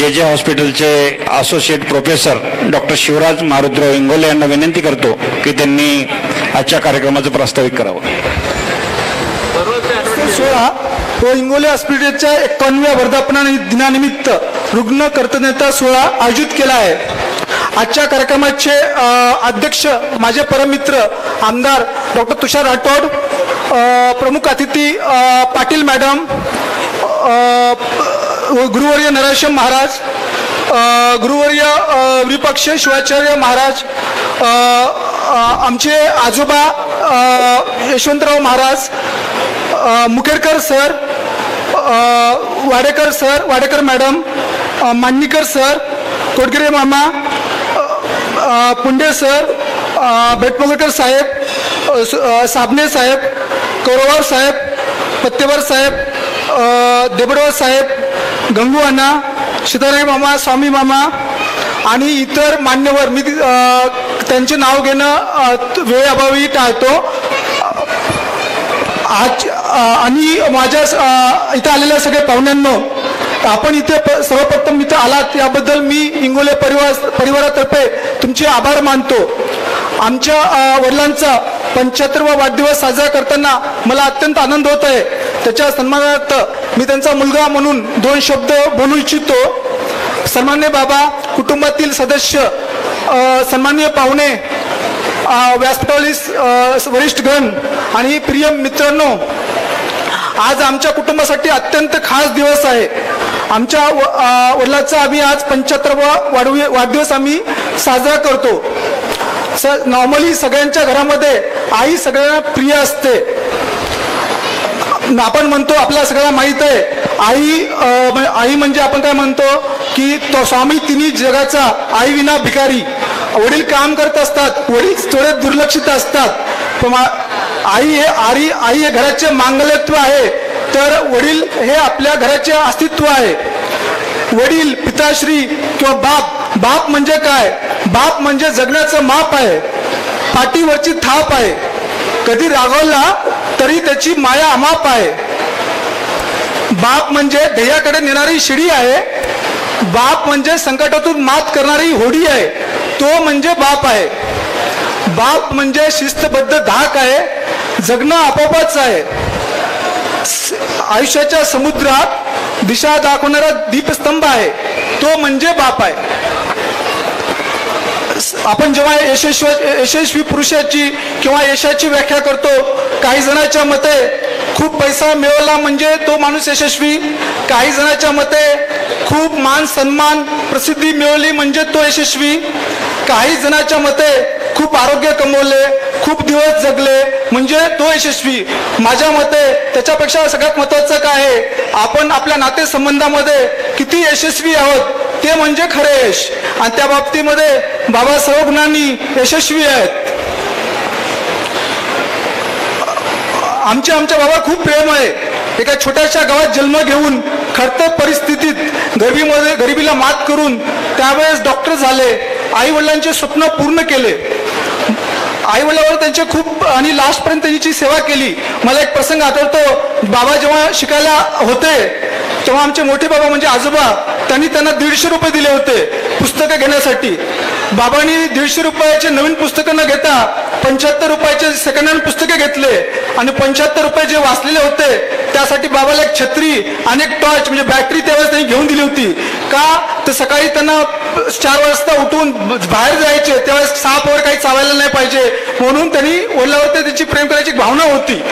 जे जे हॉस्पिटलचे associate professor doctor Shivraj Marutrao Ingole यांना विनंती करतो की त्यांनी आजच्या कार्यक्रमाचं प्रास्ताविक करावं. सोहळा व इंगोले हॉस्पिटलच्या एकावन्नव्या वर्धापना दिनानिमित्त रुग्ण कर्तव्यता सोहळा आयोजित केला आहे. आजच्या कार्यक्रमाचे अध्यक्ष माझे परममित्र आमदार डॉक्टर तुषार राठोड प्रमुख अतिथी पाटील मॅडम गुरुवर्य नरेशम महाराज गुरुवर्य विपक्ष शिवाचार्य महाराज आमचे आजोबा यशवंतराव महाराज अ, Mukhedkar sir Wadekar sir Wadekar madam Mandanikar sir Kotgire मामा पुंडे सर अ, भेटमोगरकर साहेब साबणे साहेब कौरवार साहेब पत्तेवर साहेब देबडवर देबडवार साहेब गंगू अण्णा सीताराय मामा स्वामी मामा आणि इतर मान्यवर. मी त्यांचे नाव घेणं अ, वेळेअभावी टाळतो. आज आणि माझ्या इथं आलेल्या सगळ्या पाहुण्यांनो आपण इथे प- सर्वप्रथम इथं आलात. याबद्दल मी इंगोले परिवार परिवारातर्फे तुमचे आभार मानतो. आमच्या वडिलांचा पंच्याहत्तरवा वाढदिवस साजरा करताना मला अत्यंत आनंद होत आहे. त्याच्या सन्मानार्थ मी त्यांचा मुलगा म्हणून दोन शब्द बोलू इच्छितो. सन्मान्य बाबा कुटुंबातील सदस्य सन्मान्य पाहुणे अ, व्यासपीठावरील वरिष्ठ गण आणि प्रिय मित्रांनो आज आमच्या कुटुंबासाठी अत्यंत खास दिवस आहे. आमच्या वडिलाचा आम्ही आज पंच्याहत्तरवा वाढवी वाढदिवस आम्ही साजरा करतो. स नॉर्मली सगळ्यांच्या घरामध्ये आई सगळ्यांना प्रिय असते. आपण म्हणतो आपल्याला सगळ्यांना माहीत आहे. आई आई म्हणजे आपण काय म्हणतो की तो स्वामी तिन्ही जगाचा आई विना भिकारी. वडील काम करत असतात वडील थोडे दुर्लक्षित असतात. आई हे आरी आई हे घराचे मांगलत्व आहे. तर वडील हे आपल्या घराचे अस्तित्व आहे. वडील पिताश्री किंवा बाप बाप म्हणजे काय? बाप म्हणजे जगण्याचं माप आहे. पाठीवरची थाप आहे. कधी रागवला तरी त्याची माया अमाप आहे. बाप म्हणजे ध्येयाकडे नेणारी शिडी आहे. बाप म्हणजे संकटातून मात करणारी होडी आहे. तो म्हणजे बाप आहे. बाप म्हणजे शिस्तबद्ध धाक आहे. जगणं आपोआपच आहे. आयुष्याच्या समुद्रात दिशा दाखवणारा दीपस्तंभ आहे. तो म्हणजे बाप आहे. आपण जेव्हा यशस्वी यशस्वी पुरुषाची किंवा यशाची व्याख्या करतो काही जणांच्या मते खूप पैसा मिळवला म्हणजे तो माणूस यशस्वी. काही जणांच्या मते खूप मान सन्मान प्रसिद्धी मिळवली म्हणजे तो यशस्वी. काही जणांच्या मते खूप आरोग्य कमवले खूप दिवस जगले म्हणजे तो यशस्वी. माझ्या मते त्याच्यापेक्षा सगळ्यात महत्वाचं काय आहे आपण आपल्या नातेसंबंधामध्ये किती यशस्वी आहोत ते म्हणजे खरे यश आणि त्या बाबतीमध्ये बाबा सर्व यशस्वी आहेत. आमच्या आमच्या बाबा खूप प्रेम आहे. एका छोट्याशा गावात जन्म घेऊन खडतर परिस्थितीत गरिबीमध्ये गरिबीला मात करून त्यावेळेस डॉक्टर झाले. आई वडिलांचे स्वप्न पूर्ण केले. आई वडिलांवर त्यांचे खूप आणि लास्टपर्यंत त्यांची सेवा केली. मला एक प्रसंग आठवतो. बाबा जेव्हा शिकायला होते तेव्हा आमचे मोठे बाबा म्हणजे आजोबा त्यांनी त्यांना दीडशे रुपये दिले होते पुस्तकं घेण्यासाठी. बाबांनी दीडशे रुपयाचे नवीन पुस्तकं न घेता पंच्याहत्तर रुपयाचे सेकंड हँड पुस्तके घेतले. आणि पंच्याहत्तर रुपये जे वाचलेले होते त्यासाठी बाबाला एक छत्री आणि एक टॉर्च म्हणजे बॅटरी त्यावेळेस त्यांनी घेऊन दिली होती. का? तर सकाळी त्यांना चार वाजता उठून बाहेर जायचे त्यावेळेस सहा वगैरे काही चावायला नाही पाहिजे. म्हणून त्यांनी वडिलावरती त्यांची प्रेम करायची भावना होती.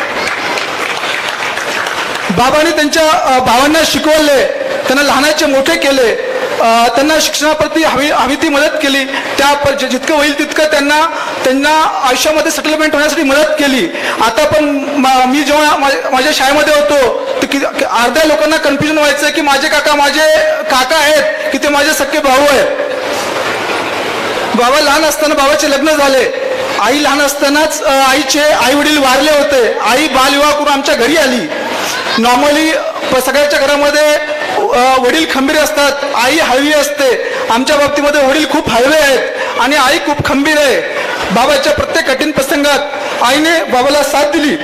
बाबांनी त्यांच्या भावांना शिकवले. त्यांना लहानाचे मोठे केले त्यांना शिक्षणाप्रती हवी हवी ती मदत केली. त्या जितकं होईल तितकं त्यांना त्यांना आयुष्यामध्ये सेटलमेंट होण्यासाठी मदत केली. आता पण मी जेव्हा माझ्या शाळेमध्ये होतो तर अर्ध्या लोकांना कन्फ्युजन व्हायचं की माझे काका माझे काका आहेत की ते माझे सख्खे भाऊ आहेत. बाबा लहान असताना बाबाचे लग्न झाले. आई लहान असतानाच आईचे आई वडील वारले होते. आई बालविवाह करून आमच्या घरी आली. नॉर्मली सगळ्याच्या घरामध्ये वडील खंबीर असतात आई हळवी असते. आमच्या बाबतीमध्ये वडील खूप हळवे आहेत आणि आई खूप खंबीर आहे. बाबाच्या प्रत्येक कठीण प्रसंगात आईने बाबाला साथ दिली.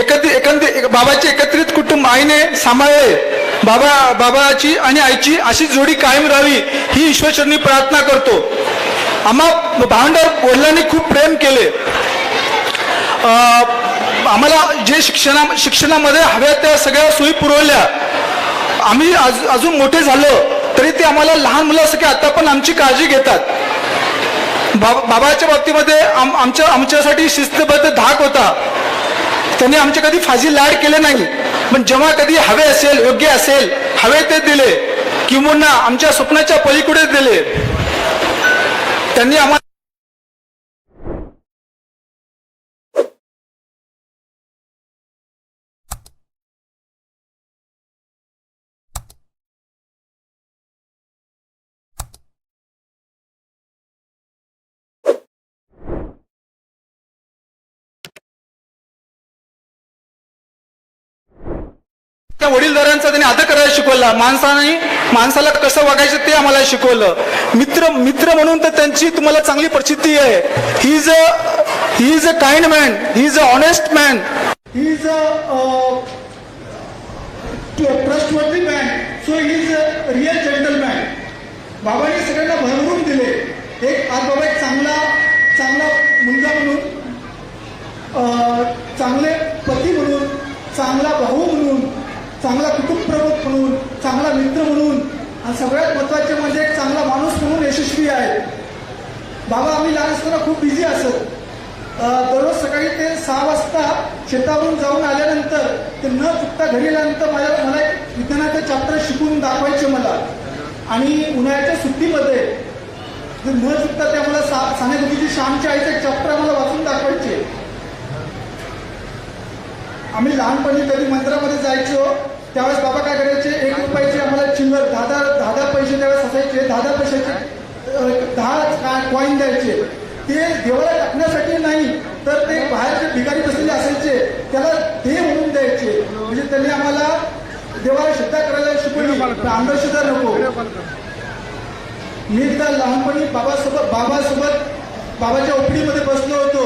एकत्रित एकंदरीत बाबाचे एकत्रित कुटुंब आईने सांभाळले. बाबा बाबाची आणि आईची अशी जोडी कायम राहावी ही ईश्वरचरणी प्रार्थना करतो. आम्हा भांडार वडिलांनी खूप प्रेम केले. अं, आम्हाला जे शिक्षणा शिक्षणामध्ये हव्या त्या सगळ्या सोयी पुरवल्या. आम्ही आज अजून मोठे झालो तरी ते आम्हाला लहान मुलासारखे आता पण आमची काळजी घेतात. बाब बाबाच्या बाबतीमध्ये आम आमच्या आमच्यासाठी शिस्तबद्ध धाक होता. त्यांनी आमचे कधी फाजी लाड केले नाही. पण जेव्हा कधी हवे असेल योग्य असेल हवे ते दिले. किंवा आमच्या स्वप्नाच्या पलीकडे दिले. त्यांनी आम्हाला त्या वडीलधाऱ्यांचा त्यांनी आदर करायला शिकवला. माणसाने माणसाला कसं वागायचं ते आम्हाला शिकवलं. मित्र मित्र म्हणून तर त्यांची तुम्हाला चांगली प्रसिद्धी आहे. He is a he is a kind man he is a honest man he is a trustworthy man so he is a real gentleman बाबांनी सगळ्यांना भरभरून दिले. एक आज बाबा एक चांगला चांगला मुलगा म्हणून चांगले पती म्हणून चांगला भाऊ म्हणून चांगला कुटुंब प्रमुख म्हणून चांगला मित्र म्हणून आणि सगळ्यात महत्त्वाचे म्हणजे एक चांगला माणूस म्हणून यशस्वी आहे. बाबा आम्ही लहान असताना खूप बिझी असत. दररोज सकाळी ते सहा वाजता शेतावरून जाऊन आल्यानंतर ते न चुकता घरी आल्यानंतर माझ्या मला एक विज्ञानाचे चॅप्टर शिकून दाखवायचे मला. आणि उन्हाळ्याच्या सुट्टीमध्ये न चुकता ते आम्हाला सा सानेगुरुजी श्यामच्या आईचं एक चॅप्टर आम्हाला वाचून दाखवायचे आम्ही लहानपणी कधी मंदिरामध्ये जायचो त्यावेळेस बाबा काय करायचे एक रुपयाचे आम्हाला चिल्लर दहा दहा दहा दहा पैसे त्यावेळेस असायचे दहा दहा पैशाचे दहा कॉईन द्यायचे. ते देवाला टाकण्यासाठी नाही तर ते बाहेरचे भिकारी बसलेले असायचे त्याला ते म्हणून द्यायचे. म्हणजे त्यांनी आम्हाला देवाला श्रद्धा करायला शिकवली अंधश्रद्धा नको. मी एकदा लहानपणी बाबासोबत बाबासोबत बाबाच्या ओपडीमध्ये बसलो होतो.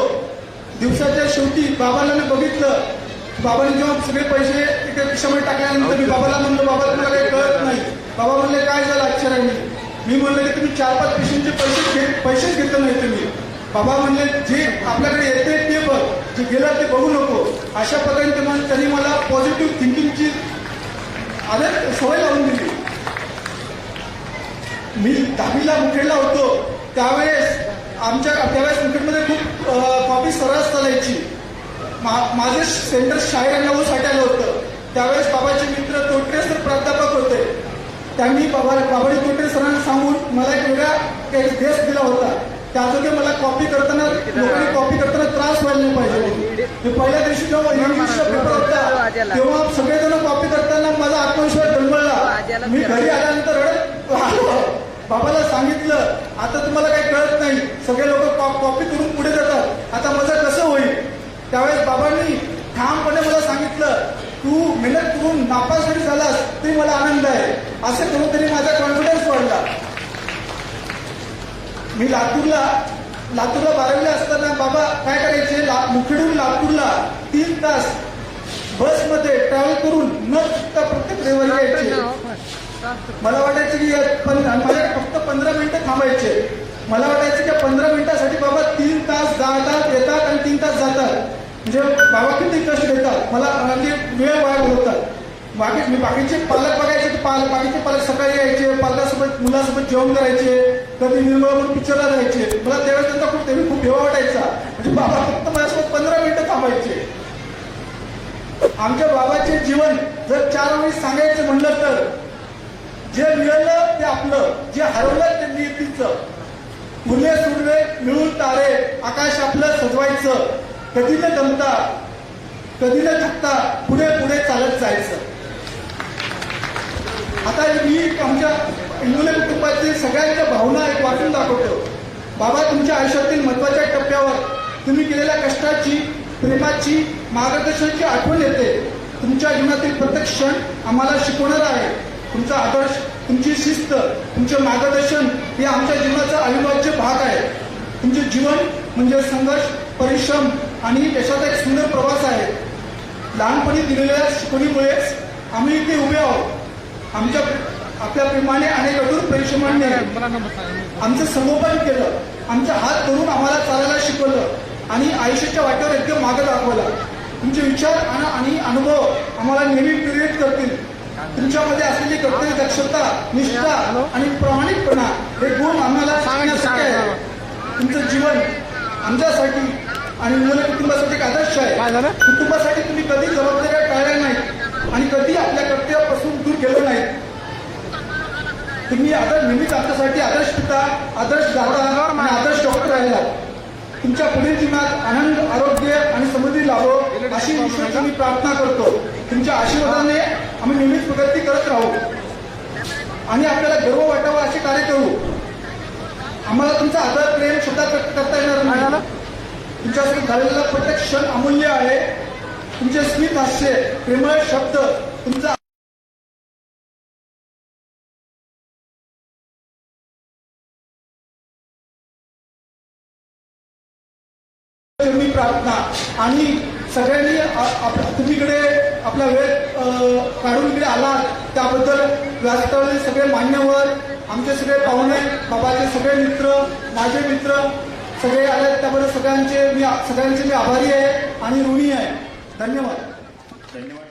दिवसाच्या शेवटी बाबाला बघितलं बाबांनी जेव्हा सगळे पैसे एका खिशामध्ये टाकल्यानंतर मी बाबाला म्हणलो बाबा तुला काही कळत नाही. बाबा म्हणले काय झालं अक्षरांनी? मी म्हणलं की तुम्ही चार पाच पिशवींचे पैसे घे पैसेच घेतले नाही तुम्ही. बाबा म्हणले जे आपल्याकडे येते ते बघ जे गेलं ते बघू नको. अशा प्रकारे म्हण- त्यांनी मला पॉझिटिव्ह थिंकिंगची आदर सवय लावून दिली. मी दहावीला मुखेडला होतो. त्यावेळेस आमच्या त्यावेळेस क्रिकेटमध्ये खूप कॉपी सर्रास चालायची. मा- माझं सेंटर शाहीर नऊ साठायला होतं. त्यावेळेस बाबाचे मित्र तोटरे सर प्राध्यापक होते. त्यांनी बाबा बाबाजी तोटरे सरांना सांगून मला एक वेगळा एक देश दिला होता. त्यासाठी मला कॉपी करताना लोकांनी कॉपी करताना त्रास व्हायला नाही पाहिजे मी पहिल्या दिवशी जेव्हा इंग्लिशचा पेपर होता तेव्हा सगळेजण कॉपी करताना माझा आत्मविश्वास डळमळला मी घरी आल्यानंतर रडत आलो. बाबाला सांगितलं आता तुम्हाला काही कळत नाही. सगळे लोक कॉपी करून पुढे जातात. आता माझं त्यावेळेस बाबांनी ठामपणे मला सांगितलं तू मेहनत करून नापास जरी झालास तरी मला आनंद आहे. असं करून तरी माझा कॉन्फिडन्स वाढला. मी लातूरला लातूरला बारावीला असताना बाबा काय करायचे? ला मुखेडून लातूरला तीन तास बसमध्ये ट्रॅव्हल करून न चुकता प्रत्येक रविवारी यायचे. मला वाटायचं की या पण माझ्याकडे फक्त पंधरा मिनिटं थांबायचे. मला वाटायचं की पंधरा मिनिटासाठी बाबा तीन तास जातात येतात आणि तीन तास जातात. म्हणजे बाबा किती कष्ट घेतात मला म्हणजे वेळ वाया घालवतात. बाकी मी बाकीचे पालक बघायचे की पाल बाकीचे पालक सकाळी यायचे पालकासोबत मुलासोबत जेवण करायचे कधी निर्मळ म्हणून पिक्चरला जायचे. मला त्यावेळेस त्यांचा खूप तेव्हा खूप हेवा वाटायचा. म्हणजे बाबा फक्त माझ्यासोबत पंधरा मिनिटं थांबायचे. आमच्या बाबाचे जीवन जर चार वेळी सांगायचं म्हणलं तर जे मिळलं ते आपलं जे हरवलं ते नियतीचं फुले सुरवे मिळून तारे आकाश आपलं सजवायचं. कधी न दमता कधी न थकता पुढे पुढे चालत जायचं. आता मी आमच्या इंगोले कुटुंबातील सगळ्यांच्या भावना एक वाचून दाखवतो. बाबा तुमच्या आयुष्यातील महत्त्वाच्या टप्प्यावर तुम्ही केलेल्या कष्टाची प्रेमाची मार्गदर्शनाची आठवण येते. तुमच्या जीवनातील प्रत्येक क्षण आम्हाला शिकवणार आहे. तुमचा आदर्श तुमची शिस्त तुमचे मार्गदर्शन हे आमच्या जीवनाचा अविभाज्य भाग आहे. तुमचे जीवन म्हणजे संघर्ष परिश्रम आणि देशाचा एक सुंदर प्रवास आहे. लहानपणी दिलेल्या शिकवणीमुळेच आम्ही इथे उभे आहोत. आमच्या आपल्या प्रेमाने आणि कठोर परिश्रमाने आमचं समोपन केलं. आमचा हात धरून आम्हाला चालायला शिकवलं. आणि आयुष्याच्या वाटेवर एकदम मागं दाखवला. तुमचे विचार आणि आणि अनुभव आम्हाला नेहमी प्रेरित करतील. तुमच्यामध्ये असलेली कर्तव्य दक्षता निष्ठा आणि प्रामाणिकपणा हे गुण आम्हाला शिकण्यासाठी आहे. तुमचं जीवन आमच्यासाठी आणि मुलं कुटुंबासाठी एक आदर्श आहे? कुटुंबासाठी तुम्ही कधी जबाबदाऱ्या टाळल्या नाहीत आणि कधी आपल्या कर्तव्यापासून दूर गेलो नाहीत? तुम्ही आदर्श नेहमीच आमच्यासाठी आदर्श पिता आदर्श दादा आणि आदर्श डॉक्टर राहिला. तुमच्या पुढील जीवनात आनंद आरोग्य आणि समृद्धी लाभो अशी ईश्वरची मी प्रार्थना करतो. तुमच्या आशीर्वादाने आम्ही नेहमीच प्रगती करत राहू. आणि आपल्याला गर्व वाटावा असे कार्य करू. आम्हाला तुमचा आदर प्रेम व्यक्त करता येणार नाही. तुमच्यासाठी झालेला प्रत्येक क्षण अमूल्य आहे. तुमचे स्मित हास्य प्रेमळ शब्द तुमचा मी प्रार्थना आणि सगळ्यांनी तुम्हीकडे आपला वेळ काढून इकडे आलात. त्याबद्दल व्यासपीठावरील सगळे मान्यवर आमचे सगळे पाहुणे बाबाचे सगळे मित्र माझे मित्र सगळे आले त्याबद्दल सगळ्यांचे मी सगळ्यांचे मी आभारी आहे आणि ऋणी आहे. धन्यवाद. धन्यवाद.